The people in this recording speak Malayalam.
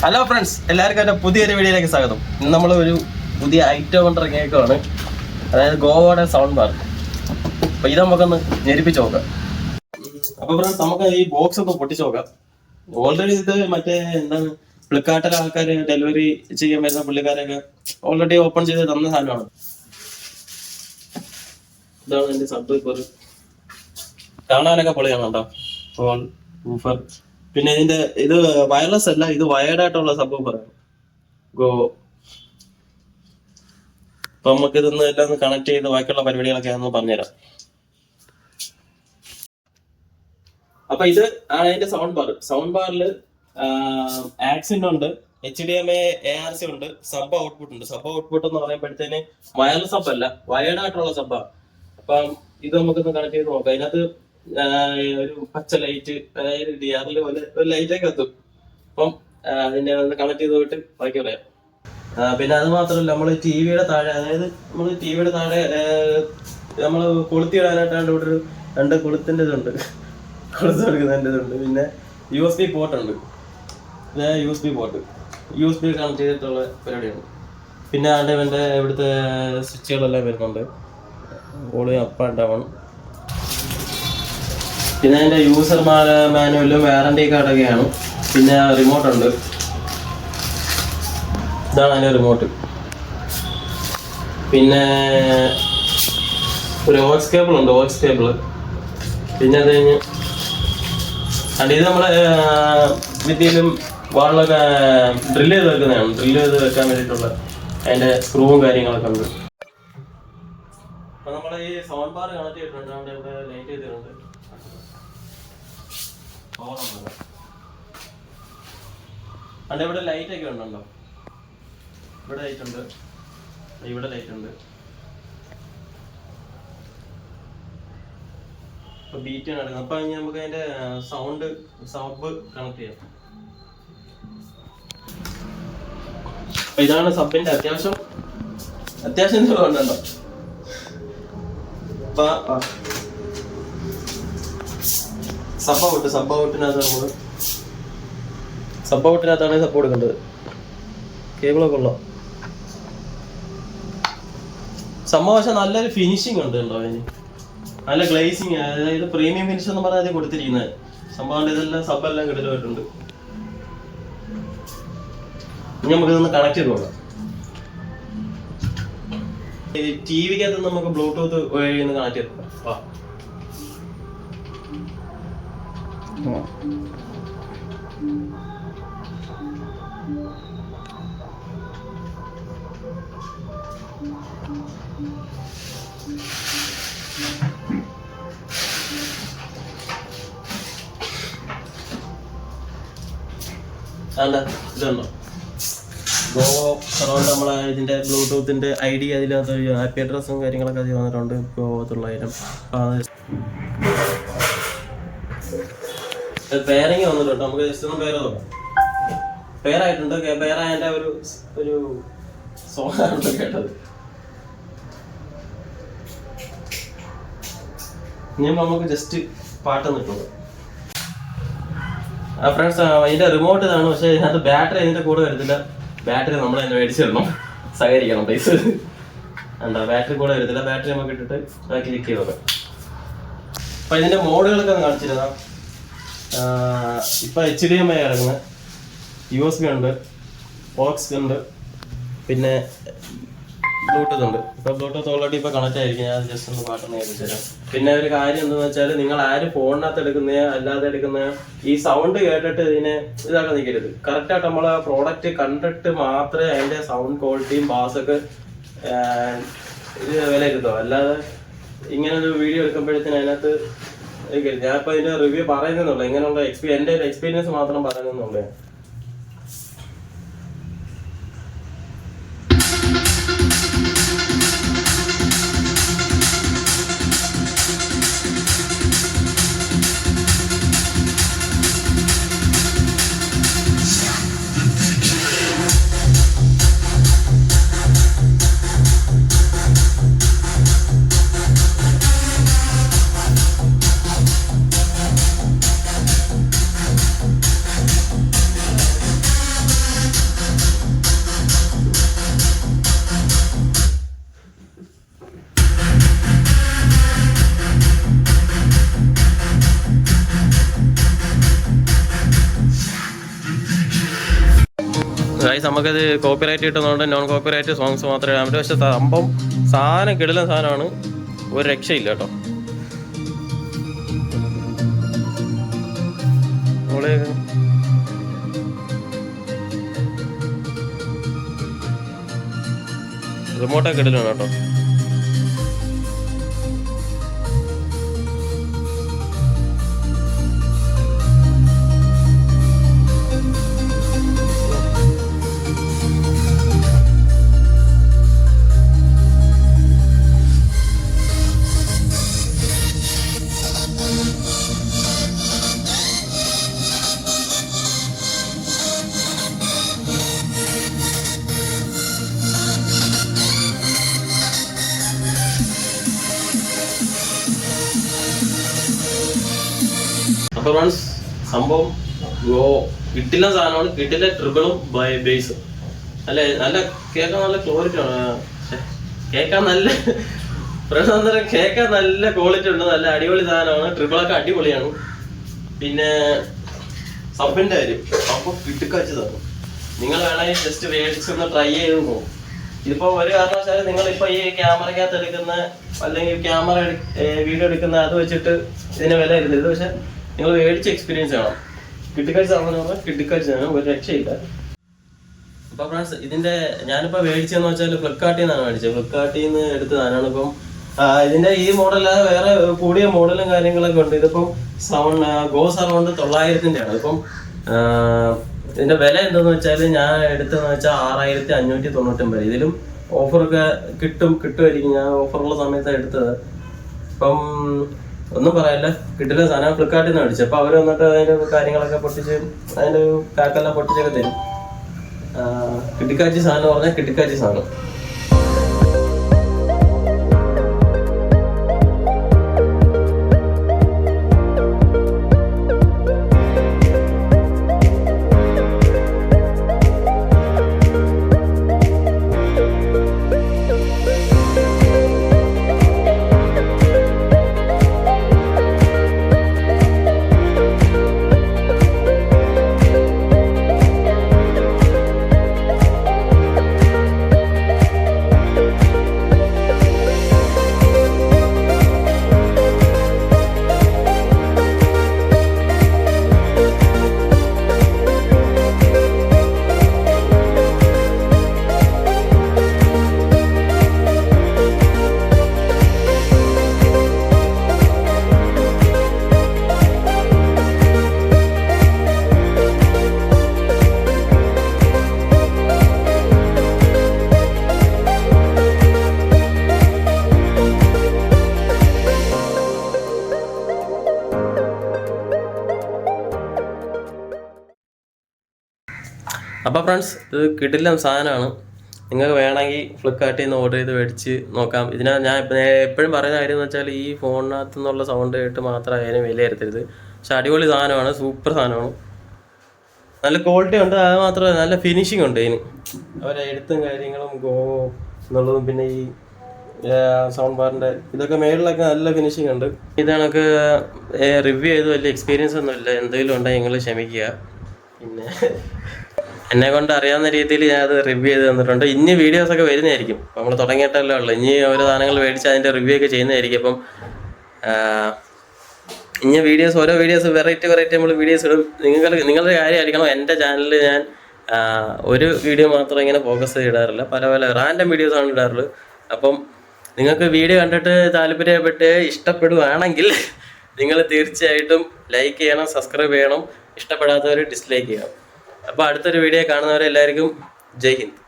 ഹലോ ഫ്രണ്ട്സ് എല്ലാവർക്കും എന്റെ പുതിയൊരു വീഡിയോയിലേക്ക് സ്വാഗതം. ഇന്ന് നമ്മൾ ഒരു പുതിയ ഐറ്റം കൊണ്ട് ഇറങ്ങിയേക്കുവാണ്. അതായത് ഗോവയുടെ സൗണ്ട് ബാർ അപ്പോൾ ഇത് നമുക്കൊന്ന് ഞെരിപ്പിച്ച് നോക്കാം. അപ്പോൾ ഫ്രണ്ട്സ് നമുക്ക് ഈ ബോക്സ് ഒന്ന് പൊട്ടിച്ച് നോക്കാം. ഓൾറെഡി ഇത് മറ്റേ എന്താണ് ഫ്ലിപ്കാർട്ടിലെ ആൾക്കാർ ഡെലിവറി ചെയ്യാൻ വരുന്ന പുള്ളിക്കാരൊക്കെ ഓൾറെഡി ഓപ്പൺ ചെയ്ത് തന്ന സാധനമാണ്. ഇതാണ് എന്റെ സബ് ഇപ്പോൾ കാണാനൊക്കെ പൊളിയാണ് കേട്ടോ ഫോൺ ഊഫർ പിന്നെ ഇതിന്റെ ഇത് വയർലെസ് അല്ല ഇത് വയർഡ് ആയിട്ടുള്ള സംഭവം പറയാം. ഗോ. അപ്പൊ നമുക്ക് ഇതൊന്ന് എല്ലാം കണക്ട് ചെയ്ത് ബാക്കിയുള്ള പരിപാടികളൊക്കെ ഒന്ന് പറഞ്ഞുതരാം. അപ്പൊ ഇത് ആണ് അതിന്റെ സൗണ്ട് ബാർ സൗണ്ട് ബാറിൽ ആക്സിന്റ് ഉണ്ട് H D M A R C ഉണ്ട് സബ് ഔട്ട്പുട്ട് ഉണ്ട്. സബ് ഔട്ട്പുട്ട് എന്ന് പറയുമ്പോഴത്തേന് വയർലെസ് സബ് അല്ല വയർഡ് ആയിട്ടുള്ള സബ്ബാണ് അപ്പം ഇത് നമുക്കൊന്ന് കണക്ട് ചെയ്ത് നോക്കാം. അതിനകത്ത് ഒരു പച്ച ലൈറ്റ് അതായത് ഡി ആറിൽ ഒരു ലൈറ്റ് ഒക്കെ എത്തും. അപ്പം അതിന്റെ കണക്ട് ചെയ്ത് പോയിട്ട് ബാക്കി പറയാം. പിന്നെ അത് മാത്രമല്ല നമ്മൾ ടി വിയുടെ താഴെ അതായത് നമ്മൾ ടി വിയുടെ താഴെ നമ്മൾ കൊളുത്തി ഇടാനായിട്ടാണ് ഇവിടെ ഒരു രണ്ട് കൊളുത്തിന്റെ ഇതുണ്ട്. കൊളുത്ത് കൊടുക്കുന്നതിന്റെ ഇതുണ്ട്. പിന്നെ യു എസ് ബി പോർട്ട് ഉണ്ട്. U S B port U S B connect ചെയ്തിട്ടുള്ള പരിപാടിയാണ്. പിന്നെ ആണ്ട് ഇവന്റെ ഇവിടുത്തെ സ്വിച്ചുകളെല്ലാം വരുന്നുണ്ട് വോളിയം അപ്പ് ആൻഡ് ഡൗൺ പിന്നെ അതിന്റെ യൂസർ മാനുവലും വാറണ്ടി കാർഡൊക്കെയാണ് പിന്നെ റിമോട്ട് ഉണ്ട്. ഇതാണ് അതിന്റെ റിമോട്ട് പിന്നെ ഒരു ഓക്സ് കേബിൾ ഉണ്ട് ഓക്സ് കേബിൾ പിന്നെ അത് കഴിഞ്ഞ് അത് ഇത് നമ്മളെ വിദ്യയിലും വാളിലൊക്കെ ഡ്രില്ല് ചെയ്ത് വെക്കുന്നതാണ്. ഡ്രില്ല് ചെയ്ത് വെക്കാൻ വേണ്ടിയിട്ടുള്ള അതിന്റെ സ്ക്രൂവും കാര്യങ്ങളൊക്കെ ഉണ്ട്. അപ്പൊ നമ്മളെ ഈ സൗണ്ട് ബാർ കണക്ട് ചെയ്തിട്ടുണ്ട്. അവിടെ ലൈറ്റ് ചെയ്തിട്ടുണ്ട്. ഉണ്ട്. ഇവിടെ ലൈറ്റ് ഒക്കെ ഉണ്ടല്ലോ. ഇവിടെ ലൈറ്റ് ഉണ്ട്. ഇവിടെ ലൈറ്റ് ഉണ്ട്. ഇപ്പൊ ബീറ്റ് നടക്കുന്നത്. അപ്പൊ ഇനി നമുക്ക് അതിന്റെ സൗണ്ട് സബ് കണക്ട് ചെയ്യാം. അപ്പൊ ഇതാണ് സബിന്റെ അത്യാവശ്യം അത്യാവശ്യം ഉണ്ടല്ലോ. അപ്പൊ സബ് ഔട്ട് സബ് കൊടുക്കേണ്ടത്. കേബിളൊക്കെ ഉള്ള? സംഭവം നല്ലൊരു ഫിനിഷിംഗ് ഉണ്ട് കേട്ടോ അതിന്. നല്ല ഗ്ലേസിങ് അതായത് പ്രീമിയം ഫിനിഷ് എന്ന് പറഞ്ഞാൽ കൊടുത്തിരിക്കുന്നത്. സംഭവം ഇതെല്ലാം സബ് എല്ലാം ഇനി നമുക്ക് ഇതൊന്ന് കണക്ട് ചെയ്ത് കൊടുക്കാം ടി വിക്കകത്ത് നമുക്ക് ബ്ലൂടൂത്ത് കണക്ട് ചെയ്ത് വാ. അല്ല ഇതുണ്ടോ? ഗോവോ സറൗണ്ട് നമ്മളെ ഇതിന്റെ ബ്ലൂടൂത്തിന്റെ ഐ ഡി അതിനകത്ത് ഹാപ്പി അഡ്രസ്സും കാര്യങ്ങളൊക്കെ അതിൽ വന്നിട്ടുണ്ട്. ഗോവത്തുള്ളതിനും പേരിങ് വന്നിട്ടുണ്ട് നമുക്ക് ജസ്റ്റ് ഒന്ന് പേര് നോക്കാം. പേരായിട്ടുണ്ട്. പേരായതിന്റെ ഒരു ഒരു സോങ്ങാണ് കേട്ടത്. ഇനി നമുക്ക് ജസ്റ്റ് പാട്ട് നിൽക്കുള്ളൂ ആ ഫ്രണ്ട്സ് അതിന്റെ റിമോട്ട് ഇതാണ്. പക്ഷെ ഇതിനകത്ത് ബാറ്ററി ഇതിന്റെ കൂടെ വരുന്നില്ല ബാറ്ററി നമ്മൾ തന്നെ മേടിച്ചിടണം സഹകരിക്കണം പൈസ എന്താ ബാറ്ററി കൂടെ വരുന്നില്ല ബാറ്ററി നമുക്ക് ഇട്ടിട്ട് ബാക്കി ചെക്ക് ചെയ്ത് അപ്പൊ ഇതിന്റെ മോഡുകളൊക്കെ ഒന്ന് കാണിച്ചിരുന്ന ഇപ്പൊ എച്ച് ഡി എം ഐ ഇറങ്ങുന്നത് യു എസ് ബി ഉണ്ട് ഓക്സ് ഉണ്ട് പിന്നെ ബ്ലൂടൂത്ത് ഉണ്ട്. ഇപ്പൊ ബ്ലൂടൂത്ത് ഓൾറെഡി ഇപ്പൊ കണക്ട് ആയിരിക്കും. ഞാൻ ജസ്റ്റ് ഒന്ന് പാട്ടൊന്ന് കേൾപ്പിച്ചു തരാം പിന്നെ ഒരു കാര്യം എന്താന്ന് വെച്ചാൽ നിങ്ങൾ ആര് ഫോണിനകത്ത് എടുക്കുന്ന അല്ലാതെ എടുക്കുന്ന ഈ സൗണ്ട് കേട്ടിട്ട് ഇതിനെ ഇതാക്കാൻ നിൽക്കരുത് കറക്റ്റ് ആയിട്ട് ആ പ്രോഡക്റ്റ് കണ്ടിട്ട് മാത്രമേ അതിന്റെ സൗണ്ട് ക്വാളിറ്റിയും ബാസൊക്കെ ഇത് വിലയിരുത്തോ. അല്ലാതെ ഇങ്ങനെ ഒരു വീഡിയോ എടുക്കുമ്പോഴത്തേന് അതിനകത്ത്. ഞാൻ ഇപ്പൊ ഇതിന്റെ റിവ്യൂ പറയുന്നുള്ളൂ എങ്ങനെയുള്ള എക്സ്പീരിയൻസ് എന്റെ എക്സ്പീരിയൻസ് മാത്രം പറയുന്നുള്ളൂ ഗൈസ് നമുക്കത് കോപ്പിറൈറ്റ് കിട്ടുന്നതുകൊണ്ട് നോൺ കോപ്പിറൈറ്റ് സോങ്സ് മാത്രമേ ഇടാൻ പറ്റൂ പക്ഷെ സംഭവം സാധനം കിടല സാധനമാണ്. ഒരു രക്ഷയില്ല കേട്ടോ. റിമോട്ടൊക്കെ ഇടലാണ് കേട്ടോ. ഫ്രണ്ട്സ് സംഭവം ഗോ കിട്ടില്ല സാധനമാണ്. കിട്ടില്ല ട്രിബിളും ബേസും അല്ലെ? നല്ല കേൾക്കാൻ നല്ല ക്ലോറിറ്റി ആണ്. കേൾക്കാൻ നല്ല പ്രശ്നം കേൾക്കാൻ നല്ല ക്വാളിറ്റി ഉണ്ട് നല്ല അടിപൊളി സാധനമാണ്. ട്രിബിളൊക്കെ അടിപൊളിയാണ്. പിന്നെ സബിന്റെ കാര്യം. സബ് തന്നു. നിങ്ങൾ വേണമെങ്കിൽ ജസ്റ്റ് മേടിച്ചൊന്ന് ട്രൈ ചെയ്ത് പോകും ഇതിപ്പോ ഒരു കാരണവശാലും നിങ്ങൾ ഇപ്പൊ ഈ ക്യാമറക്കകത്ത് എടുക്കുന്ന അല്ലെങ്കിൽ ക്യാമറ വീഡിയോ എടുക്കുന്ന അത് വെച്ചിട്ട് ഇതിന് വില ഇരുന്നത് പക്ഷെ നിങ്ങൾ മേടിച്ച എക്സ്പീരിയൻസ് ആണോ? കിട്ടിക്കാഴ്ച ആണോ പറഞ്ഞാൽ സാധനം ഒരു രക്ഷയില്ല. അപ്പൊ ഫ്രണ്ട്സ് ഇതിന്റെ ഞാനിപ്പോ മേടിച്ചതെന്ന് വെച്ചാൽ ഫ്ലിപ്കാർട്ടിൽ നിന്നാണ് മേടിച്ചത്. ഫ്ലിപ്കാർട്ടിൽ നിന്ന് എടുത്തതാണ് ഇപ്പം ഇതിന്റെ ഈ മോഡലല്ലാതെ വേറെ കൂടിയ മോഡലും കാര്യങ്ങളൊക്കെ ഉണ്ട്. ഇതിപ്പം സൗണ്ട് ഗോ അറൗണ്ട് തൊള്ളായിരത്തിന്റെ ആണ് ഇപ്പം ഇതിന്റെ വില എന്താന്ന് വെച്ചാൽ ഞാൻ എടുത്തതെന്ന് വെച്ചാൽ ആറായിരത്തി അഞ്ഞൂറ്റി തൊണ്ണൂറ്റൊമ്പത് ഇതിലും ഓഫറൊക്കെ കിട്ടും കിട്ടുമായിരിക്കും. ഞാൻ ഓഫറുള്ള സമയത്താണ് എടുത്തത്. ഇപ്പം ഒന്നും പറയല്ല. കിട്ടില്ല സാധനം ഫ്ലിപ്കാർട്ടിൽ നിന്ന് മേടിച്ചു. അപ്പൊ അവർ വന്നിട്ട് അതിന്റെ കാര്യങ്ങളൊക്കെ പൊട്ടിച്ച് അതിന്റെ കാക്കെല്ലാം പൊട്ടിച്ചൊക്കെ തരും. കിട്ടിക്കാച്ചി സാധനം പറഞ്ഞാൽ കിട്ടിക്കാച്ചി സാധനം. അപ്പോൾ ഫ്രണ്ട്സ് ഇത് കിടിലം സാധനമാണ്. നിങ്ങൾക്ക് വേണമെങ്കിൽ ഫ്ലിപ്കാർട്ടിൽ നിന്ന് ഓർഡർ ചെയ്ത് മേടിച്ച് നോക്കാം. ഇതിനകത്ത് ഞാൻ എപ്പോഴും പറയുന്ന കാര്യം എന്ന് വെച്ചാൽ ഈ ഫോണിനകത്ത് നിന്നുള്ള സൗണ്ട് കേട്ട് മാത്രം അതിനെ വിലയിരുത്തരുത് പക്ഷെ അടിപൊളി സാധനമാണ് സൂപ്പർ സാധനമാണ്. നല്ല ക്വാളിറ്റി ഉണ്ട് അത് മാത്രമല്ല നല്ല ഫിനിഷിംഗ് ഉണ്ട് ഇതിന്. അവരെ എഴുത്തും കാര്യങ്ങളും ഗോ എന്നുള്ളതും പിന്നെ ഈ സൗണ്ട് ബാറിന്റെ ഇതൊക്കെ മേളിലൊക്കെ നല്ല ഫിനിഷിംഗ് ഉണ്ട്. ഇത് കണക്ക് റിവ്യൂ ചെയ്ത് വലിയ എക്സ്പീരിയൻസ് ഒന്നുമില്ല. എന്തെങ്കിലും ഉണ്ടെങ്കിൽ നിങ്ങൾ ക്ഷമിക്കുക. പിന്നെ എന്നെ കൊണ്ട് അറിയാവുന്ന രീതിയിൽ ഞാൻ അത് റിവ്യൂ ചെയ്ത് തന്നിട്ടുണ്ട്. ഇനി വീഡിയോസ് ഒക്കെ വരുന്നതായിരിക്കും. നമ്മൾ തുടങ്ങിയിട്ടല്ലേ ഉള്ളൂ. ഇനി ഓരോ സാധനങ്ങൾ മേടിച്ച് അതിന്റെ റിവ്യൂ ഒക്കെ ചെയ്യുന്നതായിരിക്കും. അപ്പം ഇനി വീഡിയോസ് ഓരോ വീഡിയോസ് വെറൈറ്റി വെറൈറ്റി നമ്മൾ വീഡിയോസ് ഇടും. നിങ്ങൾ നിങ്ങളുടെ കാര്യമായിരിക്കണം. എന്റെ ചാനലിൽ ഞാൻ ഒരു വീഡിയോ മാത്രം ഇങ്ങനെ ഫോക്കസ് ചെയ്തിടാറില്ല. പല പല റാൻഡം വീഡിയോസ് ആണ് ഇടാറുള്ളത് അപ്പം നിങ്ങൾക്ക് വീഡിയോ കണ്ടിട്ട് താല്പര്യപ്പെട്ട് ഇഷ്ടപ്പെടുവാണെങ്കിൽ നിങ്ങൾ തീർച്ചയായിട്ടും ലൈക്ക് ചെയ്യണം സബ്സ്ക്രൈബ് ചെയ്യണം. ഇഷ്ടപ്പെടാത്തവർ ഡിസ്ലൈക്ക് ചെയ്യണം. അപ്പോൾ അടുത്തൊരു വീഡിയോ കാണുന്നവരെ എല്ലാവർക്കും ജയ് ഹിന്ദ്.